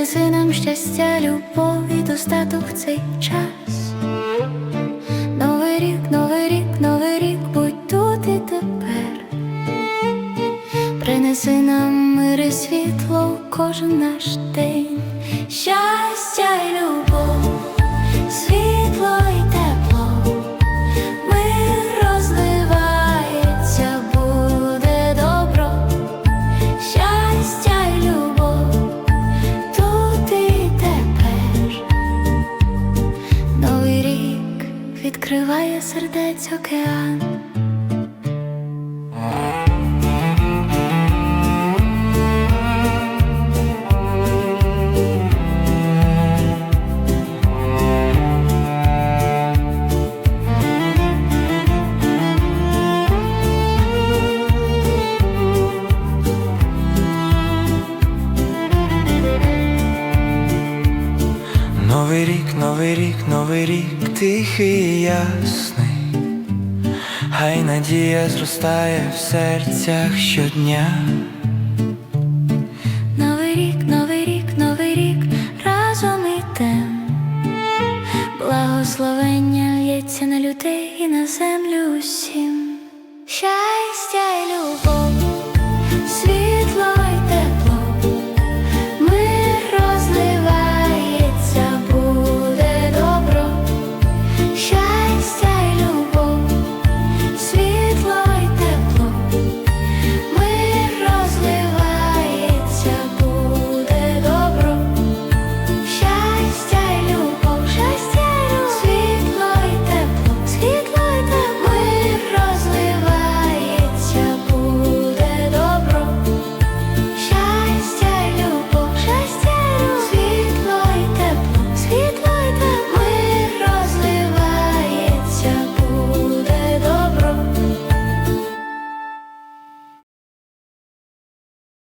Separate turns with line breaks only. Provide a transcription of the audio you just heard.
Принеси нам щастя, любов і достаток в цей час. Новий рік, новий рік, новий рік, будь тут і тепер. Принеси нам мир і світло кожен наш день. Щастя й любов. світ відкриває сердець океан.
Новий рік, новий рік, новий рік, тихий і ясний, хай надія зростає в серцях щодня.
Новий рік, новий рік, новий рік разом ідем, благословення лється на людей і на землю усім. Щастя, і любов.